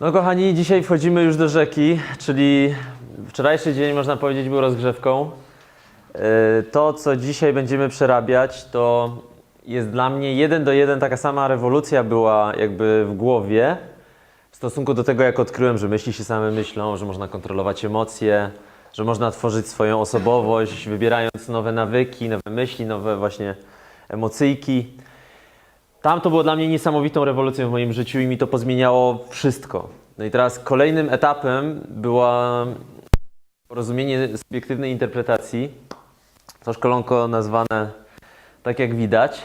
No kochani, dzisiaj wchodzimy już do rzeki, czyli wczorajszy dzień można powiedzieć był rozgrzewką. Yy, To, co dzisiaj będziemy przerabiać, to jest dla mnie jeden do jeden taka sama rewolucja była jakby w głowie w stosunku do tego, jak odkryłem, że myśli się same myślą, że można kontrolować emocje, że można tworzyć swoją osobowość, wybierając nowe nawyki, nowe myśli, nowe właśnie emocjki. Tam to było dla mnie niesamowitą rewolucją w moim życiu i mi to pozmieniało wszystko. No i teraz kolejnym etapem była porozumienie subiektywnej interpretacji, to szkolonko nazwane tak jak widać.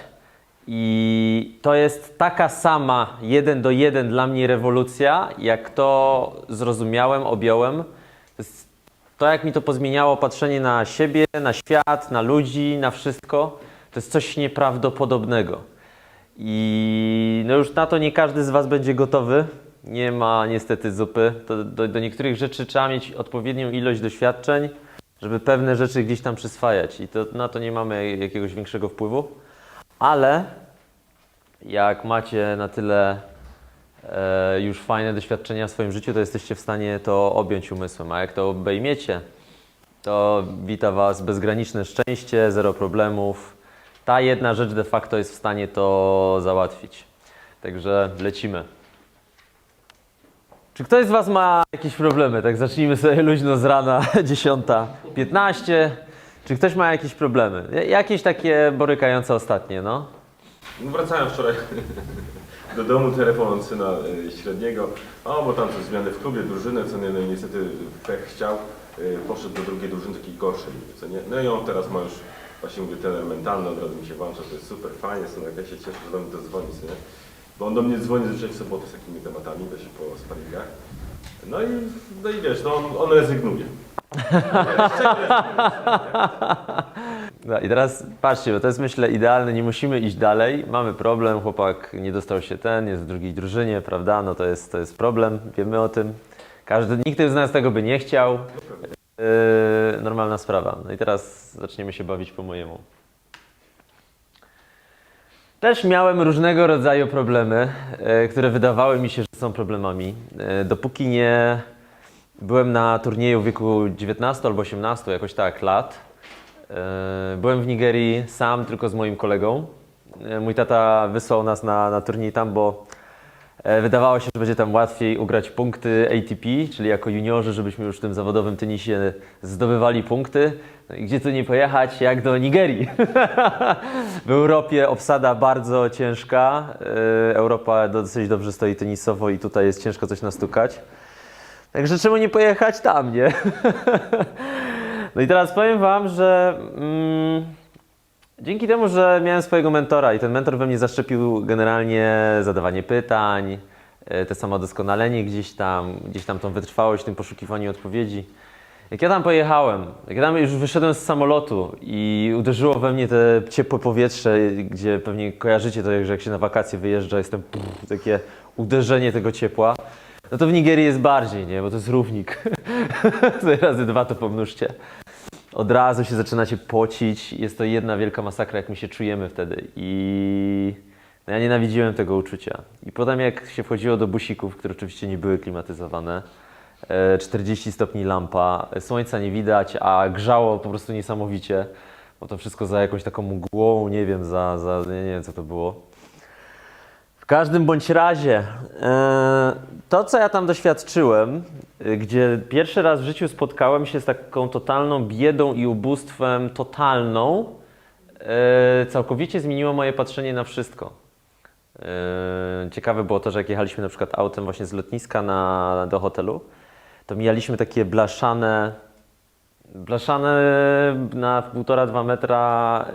I to jest taka sama jeden do jeden dla mnie rewolucja, jak to zrozumiałem, objąłem. To to, jak mi to pozmieniało patrzenie na siebie, na świat, na ludzi, na wszystko, to jest coś nieprawdopodobnego. I no już na to nie każdy z Was będzie gotowy. Nie ma niestety zupy. To do, do niektórych rzeczy trzeba mieć odpowiednią ilość doświadczeń, żeby pewne rzeczy gdzieś tam przyswajać. I to, na to nie mamy jakiegoś większego wpływu. Ale jak macie na tyle e, już fajne doświadczenia w swoim życiu, to jesteście w stanie to objąć umysłem. A jak to obejmiecie, to wita Was bezgraniczne szczęście, zero problemów. Ta jedna rzecz de facto jest w stanie to załatwić. Także lecimy. Czy ktoś z Was ma jakieś problemy? Tak zacznijmy sobie luźno z rana, 10.15. Czy ktoś ma jakieś problemy? Jakieś takie borykające ostatnie, no? No wracałem wczoraj do domu, telefon od syna y, średniego, o bo tam coś zmiany w klubie, drużynę, co nie, no niestety pech chciał, y, poszedł do drugiej drużyny takiej gorszej, co nie, no i on teraz ma już, właśnie mówię, trener mentalny, od razu mi się włącza, to jest super, fajnie, synek, ja się cieszę, że do mnie to dzwoni, nie, bo on do mnie dzwoni zazwyczaj w sobotę z takimi tematami, weź po sparingach, no i, no i wiesz, no on, on rezygnuje. No i teraz patrzcie, bo to jest myślę idealne, nie musimy iść dalej. Mamy problem, chłopak nie dostał się ten, jest w drugiej drużynie, prawda? No to jest, to jest problem, wiemy o tym. Każdy, nikt z nas tego by nie chciał. Yy, normalna sprawa. No i teraz zaczniemy się bawić po mojemu. Też miałem różnego rodzaju problemy, e, które wydawały mi się, że są problemami. E, Dopóki nie byłem na turnieju w wieku 19 albo 18, jakoś tak, lat. E, Byłem w Nigerii sam, tylko z moim kolegą. E, Mój tata wysłał nas na, na turniej tam, bo wydawało się, że będzie tam łatwiej ugrać punkty ATP, czyli jako juniorzy, żebyśmy już w tym zawodowym tenisie zdobywali punkty. No gdzie tu nie pojechać, jak do Nigerii. w Europie obsada bardzo ciężka. E, Europa dosyć dobrze stoi tenisowo i tutaj jest ciężko coś nastukać. Także czemu nie pojechać tam, nie? No i teraz powiem Wam, że mm, dzięki temu, że miałem swojego mentora i ten mentor we mnie zaszczepił generalnie zadawanie pytań, e, te samodoskonalenie gdzieś tam, gdzieś tam tą wytrwałość w tym poszukiwaniu odpowiedzi. Jak ja tam pojechałem, jak ja tam już wyszedłem z samolotu i uderzyło we mnie te ciepłe powietrze, gdzie pewnie kojarzycie to, że jak się na wakacje wyjeżdża, jest pff, takie uderzenie tego ciepła, no to w Nigerii jest bardziej, nie? Bo to jest równik. Razy dwa to pomnóżcie. Od razu się zaczynacie pocić. Jest to jedna wielka masakra, jak my się czujemy wtedy. I no ja nienawidziłem tego uczucia. I potem jak się wchodziło do busików, które oczywiście nie były klimatyzowane, e, 40 stopni lampa, słońca nie widać, a grzało po prostu niesamowicie, bo to wszystko za jakąś taką mgłą, nie wiem, za, za nie wiem co to było. Każdym bądź razie, e, to co ja tam doświadczyłem, e, gdzie pierwszy raz w życiu spotkałem się z taką totalną biedą i ubóstwem totalną, e, całkowicie zmieniło moje patrzenie na wszystko. Ciekawe było to, że jak jechaliśmy na przykład autem właśnie z lotniska na, do hotelu, to mijaliśmy takie blaszane, blaszane na półtora, dwa metra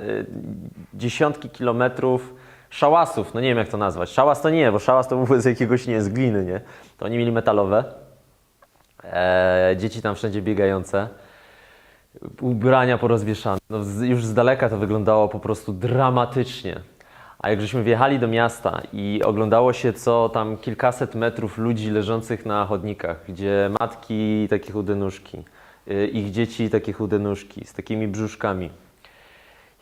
dziesiątki kilometrów szałasów, no nie wiem jak to nazwać. Szałas to nie, bo szałas to były z jakiegoś, nie z gliny, nie? To oni mieli metalowe. E, dzieci tam wszędzie biegające. Ubrania porozwieszane. No, z, już z daleka to wyglądało po prostu dramatycznie. A jak żeśmy wjechali do miasta i oglądało się co tam kilkaset metrów ludzi leżących na chodnikach, gdzie matki takie chude nóżki, y, ich dzieci takie chude nóżki z takimi brzuszkami.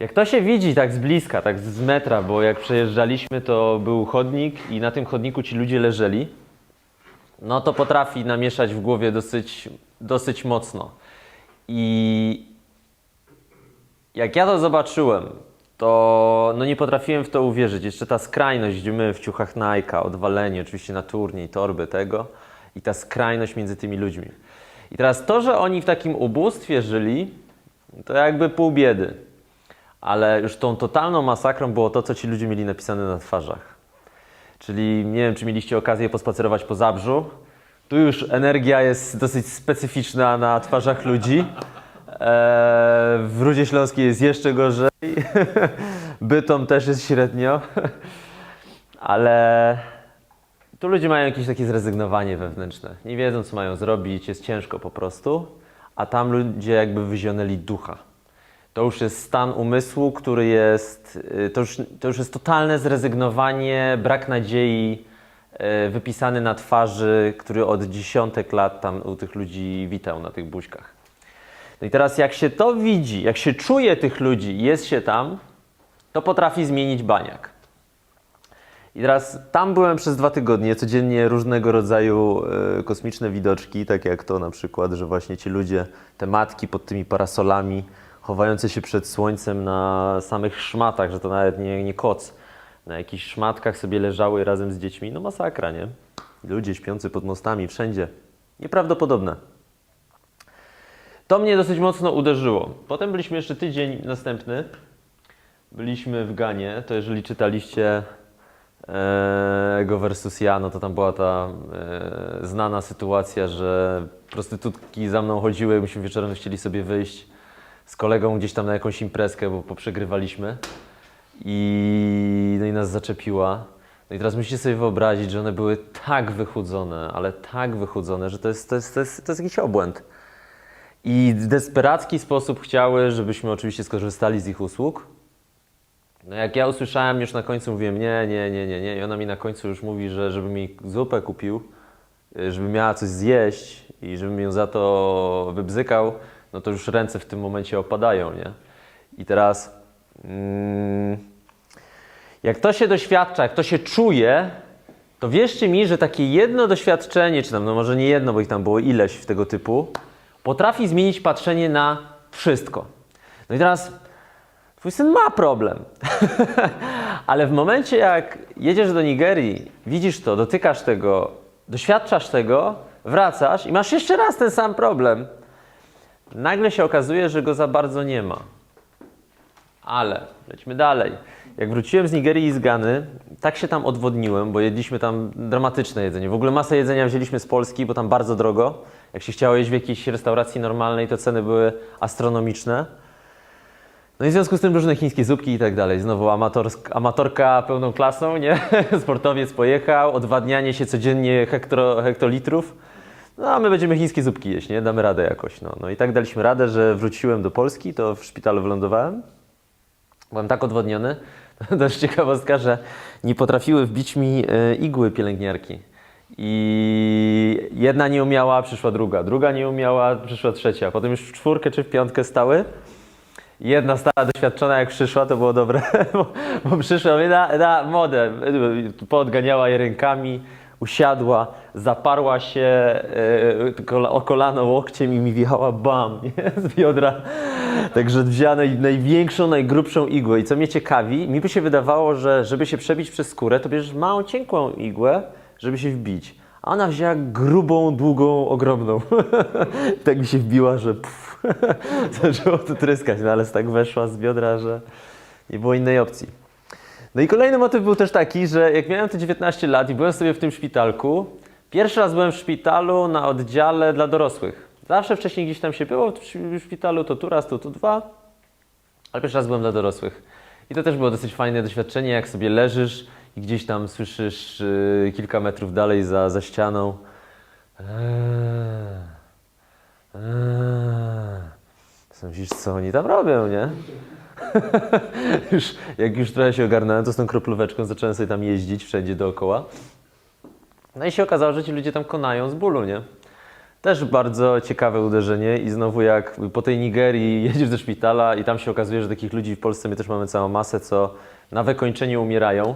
Jak to się widzi tak z bliska, tak z metra, bo jak przejeżdżaliśmy, to był chodnik i na tym chodniku ci ludzie leżeli. no to potrafi namieszać w głowie dosyć, dosyć mocno. I jak ja to zobaczyłem, to no nie potrafiłem w to uwierzyć. Jeszcze ta skrajność, gdzie my w ciuchach Nike'a, odwalenie oczywiście na turniej, torby tego i ta skrajność między tymi ludźmi. I teraz to, że oni w takim ubóstwie żyli, to jakby pół biedy. Ale już tą totalną masakrą było to, co ci ludzie mieli napisane na twarzach. Czyli nie wiem, czy mieliście okazję pospacerować po Zabrzu. Tu już energia jest dosyć specyficzna na twarzach ludzi. Eee, w Rudzie Śląskiej jest jeszcze gorzej. Bytom też jest średnio. Ale tu ludzie mają jakieś takie zrezygnowanie wewnętrzne. Nie wiedzą, co mają zrobić, jest ciężko po prostu. A tam ludzie jakby wyzionęli ducha. To już jest stan umysłu, który jest, y, to już, to już jest totalne zrezygnowanie, brak nadziei, y, wypisany na twarzy, który od dziesiątek lat tam u tych ludzi witał na tych buźkach. No i teraz jak się to widzi, jak się czuje tych ludzi jest się tam, to potrafi zmienić baniak. I teraz tam byłem przez dwa tygodnie, codziennie różnego rodzaju e, kosmiczne widoczki, tak jak to na przykład, że właśnie ci ludzie, te matki pod tymi parasolami, chowające się przed słońcem na samych szmatach, że to nawet nie, nie koc, na jakichś szmatkach sobie leżały razem z dziećmi. No masakra, nie? Ludzie śpiący pod mostami, wszędzie. Nieprawdopodobne. To mnie dosyć mocno uderzyło. Potem byliśmy jeszcze tydzień następny. Byliśmy w Ganie. To jeżeli czytaliście e, Ego versus ja, no to tam była ta e, znana sytuacja, że prostytutki za mną chodziły, myśmy wieczorem chcieli sobie wyjść z kolegą gdzieś tam na jakąś imprezkę, bo poprzegrywaliśmy i, no i nas zaczepiła. No i teraz musicie sobie wyobrazić, że one były tak wychudzone, ale tak wychudzone, że to jest, to jest, to jest, to jest jakiś obłęd. I w desperacki sposób chciały, żebyśmy oczywiście skorzystali z ich usług. No jak ja usłyszałem już na końcu, mówiłem nie, nie, nie, nie, nie. I ona mi na końcu już mówi, że żeby mi zupę kupił, y, żeby miała coś zjeść i żebym ją za to wybzykał, no to już ręce w tym momencie opadają, nie? I teraz mm, jak to się doświadcza, jak to się czuje, to wierzcie mi, że takie jedno doświadczenie, czy tam, no może nie jedno, bo ich tam było ileś w tego typu, potrafi zmienić patrzenie na wszystko. No i teraz twój syn ma problem. Ale w momencie, jak jedziesz do Nigerii, widzisz to, dotykasz tego, doświadczasz tego, wracasz i masz jeszcze raz ten sam problem, nagle się okazuje, że go za bardzo nie ma. Ale lećmy dalej. Jak wróciłem z Nigerii i z Gany, tak się tam odwodniłem, bo jedliśmy tam dramatyczne jedzenie. W ogóle masę jedzenia wzięliśmy z Polski, bo tam bardzo drogo. Jak się chciało jeść w jakiejś restauracji normalnej, to ceny były astronomiczne. No i w związku z tym różne chińskie zupki i tak dalej. Znowu amatorsk, amatorka pełną klasą, nie? Sportowiec pojechał, odwadnianie się codziennie hektro, hektolitrów. No a my będziemy chińskie zupki jeść, nie? Damy radę jakoś, no. No i tak daliśmy radę, że wróciłem do Polski, to w szpitalu wylądowałem. Byłem tak odwodniony, też ciekawostka, że nie potrafiły wbić mi e, igły pielęgniarki. I jedna nie umiała, przyszła druga, druga nie umiała, przyszła trzecia. Potem już w czwórkę czy w piątkę stały. Jedna stara doświadczona jak przyszła, to było dobre, bo, bo przyszła mówię, na, na modę, poodganiała je rękami, usiadła, zaparła się e, o kolano łokciem i mi wjechała bam, nie? z biodra. Także wzięła naj, największą, najgrubszą igłę. I co mnie ciekawi, mi by się wydawało, że żeby się przebić przez skórę, to bierzesz małą, cienką igłę, żeby się wbić. A ona wzięła grubą, długą, ogromną. Tak mi się wbiła, że pff, zaczęło to tryskać, no ale tak weszła z biodra, że nie było innej opcji. No i kolejny motyw był też taki, że jak miałem te 19 lat i byłem sobie w tym szpitalku, pierwszy raz byłem w szpitalu na oddziale dla dorosłych. Zawsze wcześniej gdzieś tam się było w sz- w szpitalu, to tu raz, to tu dwa, ale pierwszy raz byłem dla dorosłych. I to też było dosyć fajne doświadczenie, jak sobie leżysz i gdzieś tam słyszysz yy, kilka metrów dalej za, za ścianą. Eee, eee. Co oni tam robią, nie? już, jak już trochę się ogarnąłem, to z tą kroplóweczką zacząłem sobie tam jeździć wszędzie dookoła. No i się okazało, że ci ludzie tam konają z bólu, nie? Też bardzo ciekawe uderzenie i znowu jak po tej Nigerii jedziesz do szpitala i tam się okazuje, że takich ludzi w Polsce my też mamy całą masę, co na wykończeniu umierają,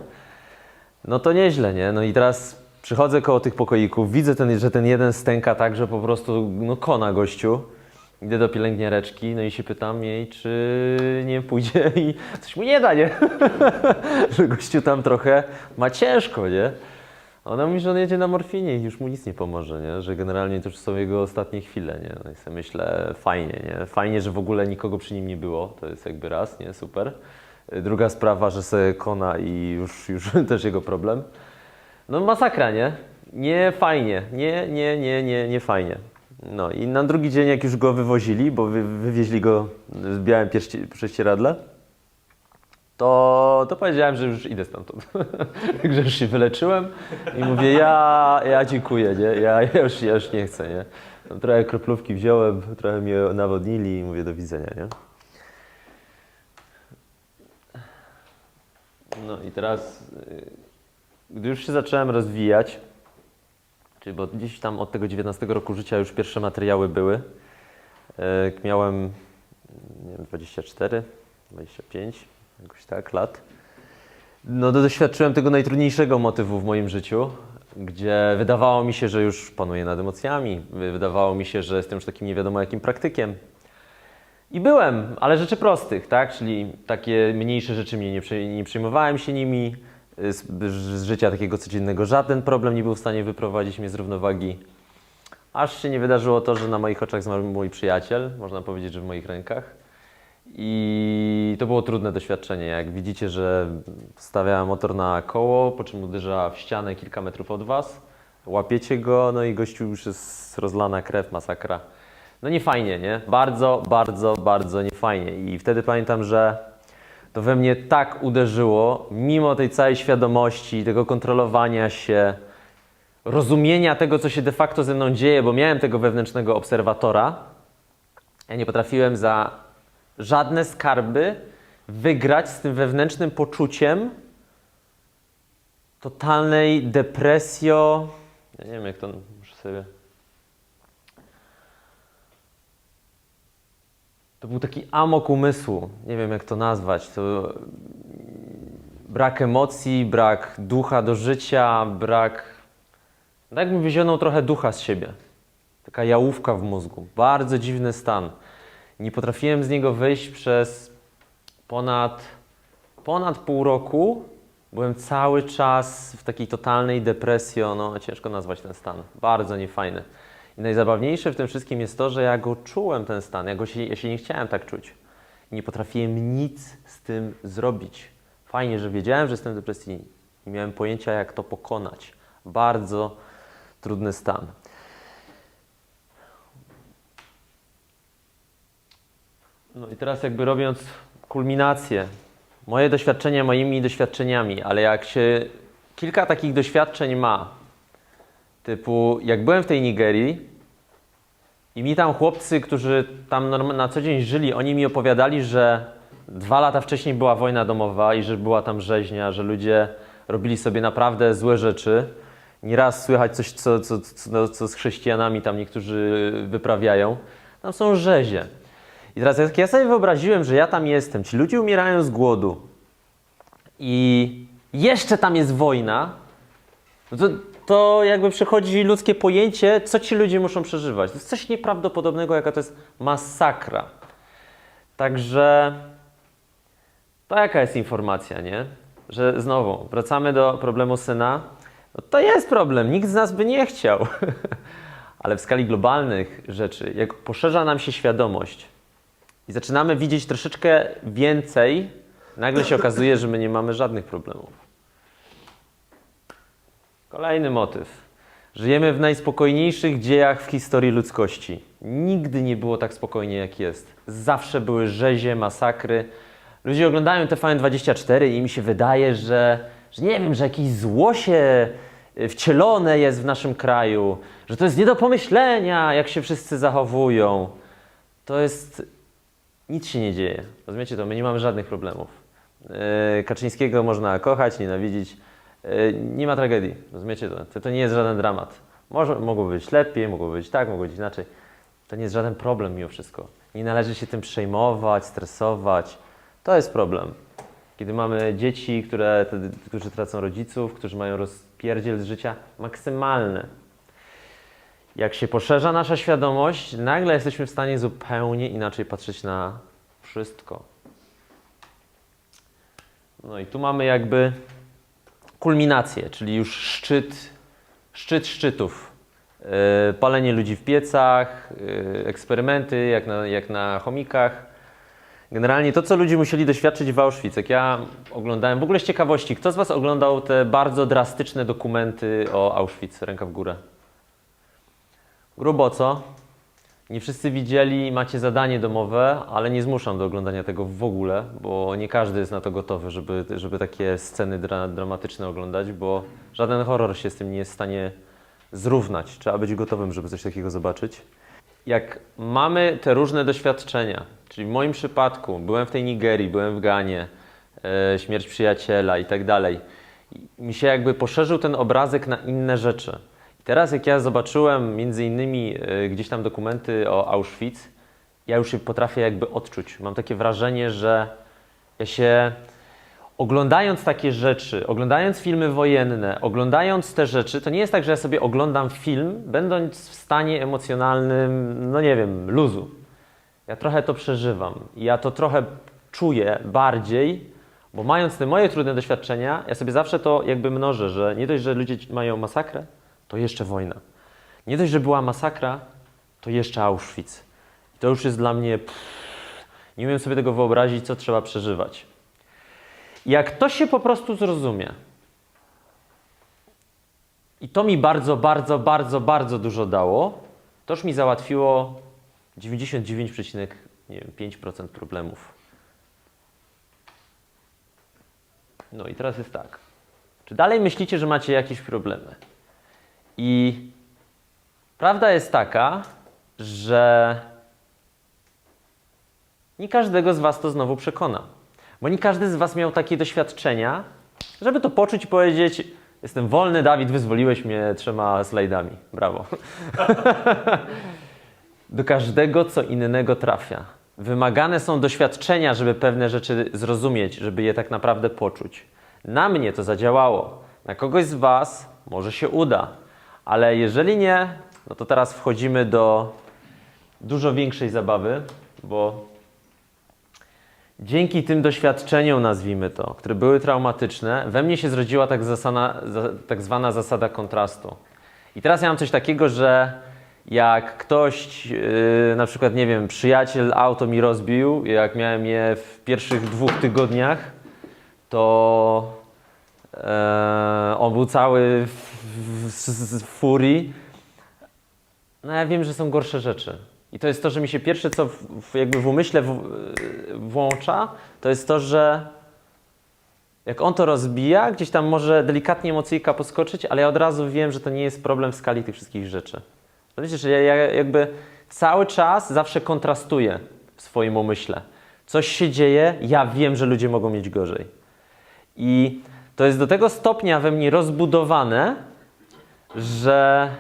no to nieźle, nie? No i teraz Przychodzę koło tych pokoików, widzę, ten, że ten jeden stęka tak, że po prostu no, kona gościu. Idę do pielęgniareczki, no i się pytam jej, czy nie pójdzie i coś mu nie da, nie? że gościu tam trochę ma ciężko, nie? Ona mówi, że on jedzie na morfinie i już mu nic nie pomoże, nie? Że generalnie to już są jego ostatnie chwile, nie? No i sobie myślę, fajnie, nie? Fajnie, że w ogóle nikogo przy nim nie było, to jest jakby raz, nie? Super. Druga sprawa, że se kona i już, już też jego problem. No masakra, nie? Nie fajnie, nie, nie, nie, nie, nie fajnie. No i na drugi dzień, jak już go wywozili, bo wy, wywieźli go z białym pierści- prześcieradle, to, to powiedziałem, że już idę stamtąd. Także już się wyleczyłem i mówię, ja, ja dziękuję, nie? Ja, ja, już, ja już nie chcę, nie? Tam trochę kroplówki wziąłem, trochę mnie nawodnili i mówię do widzenia, nie? No i teraz, y, gdy już się zacząłem rozwijać, czyli bo gdzieś tam od tego 19 roku życia już pierwsze materiały były, jak miałem nie wiem, 24, 25, jakoś tak lat, no doświadczyłem tego najtrudniejszego motywu w moim życiu, gdzie wydawało mi się, że już panuję nad emocjami, wy- wydawało mi się, że jestem już takim nie wiadomo jakim praktykiem. I byłem, ale rzeczy prostych, tak? Czyli takie mniejsze rzeczy mnie nie, nie przejmowałem się nimi. Y, Z, z życia takiego codziennego żaden problem nie był w stanie wyprowadzić mnie z równowagi. Aż się nie wydarzyło to, że na moich oczach zmarł mój przyjaciel, można powiedzieć, że w moich rękach. I to było trudne doświadczenie. Jak widzicie, że stawia motor na koło, po czym uderza w ścianę kilka metrów od Was, łapiecie go, no i gościu już jest rozlana krew, masakra. No nie fajnie, nie? Bardzo, bardzo, bardzo niefajnie. I wtedy pamiętam, że to we mnie tak uderzyło, mimo tej całej świadomości, tego kontrolowania się, rozumienia tego, co się de facto ze mną dzieje, bo miałem tego wewnętrznego obserwatora, ja nie potrafiłem za żadne skarby wygrać z tym wewnętrznym poczuciem totalnej depresjo. Ja nie wiem, jak to muszę sobie. To był taki amok umysłu. Nie wiem, jak to nazwać. To brak emocji, brak ducha do życia, brak. Tak jakby wyzionął trochę ducha z siebie. Taka jałówka w mózgu. Bardzo dziwny stan. Nie potrafiłem z niego wyjść przez ponad, ponad pół roku. Byłem cały czas w takiej totalnej depresji. No, ciężko nazwać ten stan. Bardzo niefajny. I najzabawniejsze w tym wszystkim jest to, że ja go czułem, ten stan. Ja, go się, ja się nie chciałem tak czuć. Nie potrafiłem nic z tym zrobić. Fajnie, że wiedziałem, że jestem w depresji. Nie miałem pojęcia, jak to pokonać. Bardzo trudny stan. No i teraz jakby robiąc kulminację, moje doświadczenia moimi doświadczeniami, ale jak się kilka takich doświadczeń ma, typu jak byłem w tej Nigerii i mi tam chłopcy, którzy tam na co dzień żyli, oni mi opowiadali, że dwa lata wcześniej była wojna domowa i że była tam rzeźnia, że ludzie robili sobie naprawdę złe rzeczy. Nieraz słychać coś, co, co, co, no, co z chrześcijanami tam niektórzy wyprawiają. Tam są rzezie. I teraz jak ja sobie wyobraziłem, że ja tam jestem, ci ludzie umierają z głodu i jeszcze tam jest wojna, no to, to jakby przechodzi ludzkie pojęcie, co ci ludzie muszą przeżywać. To jest coś nieprawdopodobnego, jaka to jest masakra. Także to jaka jest informacja, nie? Że znowu wracamy do problemu syna. No to jest problem, nikt z nas by nie chciał. Ale w skali globalnych rzeczy, jak poszerza nam się świadomość i zaczynamy widzieć troszeczkę więcej, nagle się okazuje, że my nie mamy żadnych problemów. Kolejny motyw. Żyjemy w najspokojniejszych dziejach w historii ludzkości. Nigdy nie było tak spokojnie, jak jest. Zawsze były rzezie, masakry. Ludzie oglądają TVN24 i im się wydaje, że, że nie wiem, że jakieś zło się y, wcielone jest w naszym kraju, że to jest nie do pomyślenia, jak się wszyscy zachowują. To jest nic się nie dzieje. Rozumiecie to? My nie mamy żadnych problemów. Yy, Kaczyńskiego można kochać, nienawidzić. Yy, Nie ma tragedii. Rozumiecie to? To, nie jest żaden dramat. Może, mogło być lepiej, mogło być tak, mogło być inaczej. To nie jest żaden problem mimo wszystko. Nie należy się tym przejmować, stresować. To jest problem. Kiedy mamy dzieci, które, którzy tracą rodziców, którzy mają roz, rozpierdziel z życia maksymalny. Jak się poszerza nasza świadomość, nagle jesteśmy w stanie zupełnie inaczej patrzeć na wszystko. No i tu mamy jakby kulminację, czyli już szczyt, szczyt szczytów. Yy, palenie ludzi w piecach, yy, eksperymenty jak na, jak na chomikach. Generalnie to, co ludzie musieli doświadczyć w Auschwitz, jak ja oglądałem, w ogóle z ciekawości, kto z Was oglądał te bardzo drastyczne dokumenty o Auschwitz? Ręka w górę. Grubo co? Nie wszyscy widzieli, macie zadanie domowe, ale nie zmuszam do oglądania tego w ogóle, bo nie każdy jest na to gotowy, żeby, żeby takie sceny dra dramatyczne oglądać, bo żaden horror się z tym nie jest w stanie zrównać. Trzeba być gotowym, żeby coś takiego zobaczyć. Jak mamy te różne doświadczenia, czyli w moim przypadku byłem w tej Nigerii, byłem w Ganie, e, śmierć przyjaciela i tak dalej, mi się jakby poszerzył ten obrazek na inne rzeczy. Teraz jak ja zobaczyłem między innymi e, gdzieś tam dokumenty o Auschwitz, ja już się potrafię jakby odczuć. Mam takie wrażenie, że ja się oglądając takie rzeczy, oglądając filmy wojenne, oglądając te rzeczy, to nie jest tak, że ja sobie oglądam film, będąc w stanie emocjonalnym, no nie wiem, luzu. Ja trochę to przeżywam. Ja to trochę czuję bardziej, bo mając te moje trudne doświadczenia, ja sobie zawsze to jakby mnożę, że nie dość, że ludzie mają masakrę, to jeszcze wojna. Nie dość, że była masakra, to jeszcze Auschwitz. I to już jest dla mnie. Pff, nie umiem sobie tego wyobrazić, co trzeba przeżywać. Jak to się po prostu zrozumie, i to mi bardzo, bardzo, bardzo, bardzo dużo dało, to już mi załatwiło 99,5% problemów. No i teraz jest tak. Czy dalej myślicie, że macie jakieś problemy? I prawda jest taka, że nie każdego z Was to znowu przekona. Bo nie każdy z Was miał takie doświadczenia, żeby to poczuć i powiedzieć: Jestem wolny, Dawid, wyzwoliłeś mnie trzema slajdami. Brawo. Do każdego co innego trafia. Wymagane są doświadczenia, żeby pewne rzeczy zrozumieć, żeby je tak naprawdę poczuć. Na mnie to zadziałało. Na kogoś z Was może się uda, ale jeżeli nie, no to teraz wchodzimy do dużo większej zabawy, bo dzięki tym doświadczeniom, nazwijmy to, które były traumatyczne, we mnie się zrodziła tak, zasana, za, tak zwana zasada kontrastu. I teraz ja mam coś takiego, że jak ktoś, yy, na przykład, nie wiem, przyjaciel auto mi rozbił, jak miałem je w pierwszych dwóch tygodniach, to e, on był cały w, w, w furii. No ja wiem, że są gorsze rzeczy. I to jest to, że mi się pierwsze, co w, jakby w umyśle w, włącza, to jest to, że jak on to rozbija, gdzieś tam może delikatnie emocyjka poskoczyć, ale ja od razu wiem, że to nie jest problem w skali tych wszystkich rzeczy. To wiecie, że ja, ja jakby cały czas zawsze kontrastuję w swoim umyśle. Coś się dzieje, ja wiem, że ludzie mogą mieć gorzej. I to jest do tego stopnia we mnie rozbudowane, że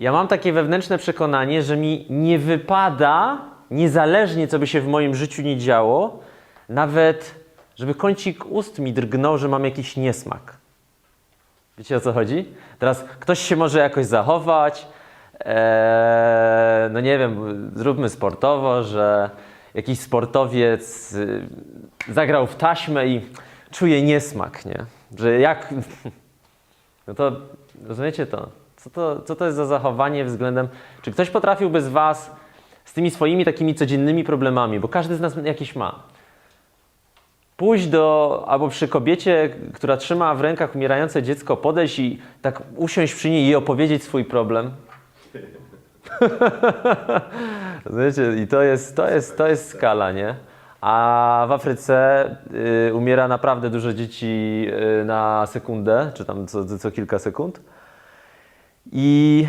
ja mam takie wewnętrzne przekonanie, że mi nie wypada, niezależnie co by się w moim życiu nie działo, nawet żeby kącik ust mi drgnął, że mam jakiś niesmak. Wiecie o co chodzi? Teraz ktoś się może jakoś zachować, Eee, no nie wiem, zróbmy sportowo, że jakiś sportowiec y, zagrał w taśmę i czuje niesmak, nie? Że jak... No to rozumiecie to? Co, to? co to jest za zachowanie względem... Czy ktoś potrafiłby z Was z tymi swoimi takimi codziennymi problemami, bo każdy z nas jakieś ma, pójść do, albo przy kobiecie, która trzyma w rękach umierające dziecko, podejść i tak usiąść przy niej i opowiedzieć swój problem? Rozumiecie? I to jest, to, jest, to jest skala, nie? A w Afryce y, umiera naprawdę dużo dzieci y, na sekundę, czy tam co, co kilka sekund. I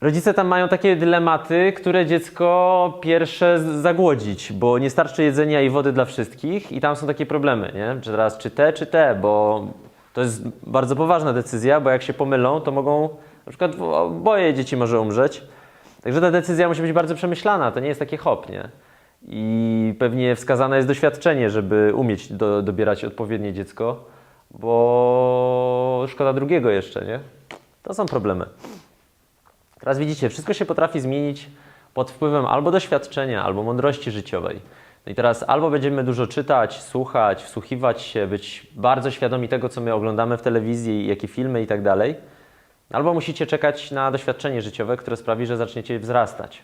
rodzice tam mają takie dylematy, które dziecko pierwsze zagłodzić, bo nie starczy jedzenia i wody dla wszystkich i tam są takie problemy, nie? Czy teraz czy te, czy te, bo to jest bardzo poważna decyzja, bo jak się pomylą, to mogą, na przykład oboje dzieci może umrzeć. Także ta decyzja musi być bardzo przemyślana, to nie jest takie hop, nie? I pewnie wskazane jest doświadczenie, żeby umieć do, dobierać odpowiednie dziecko, bo szkoda drugiego jeszcze, nie? To są problemy. Teraz widzicie, wszystko się potrafi zmienić pod wpływem albo doświadczenia, albo mądrości życiowej. No i teraz albo będziemy dużo czytać, słuchać, wsłuchiwać się, być bardzo świadomi tego, co my oglądamy w telewizji, jakie filmy i tak dalej, albo musicie czekać na doświadczenie życiowe, które sprawi, że zaczniecie wzrastać.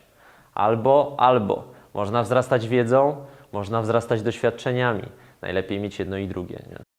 Albo, albo. Można wzrastać wiedzą, można wzrastać doświadczeniami. Najlepiej mieć jedno i drugie. Nie?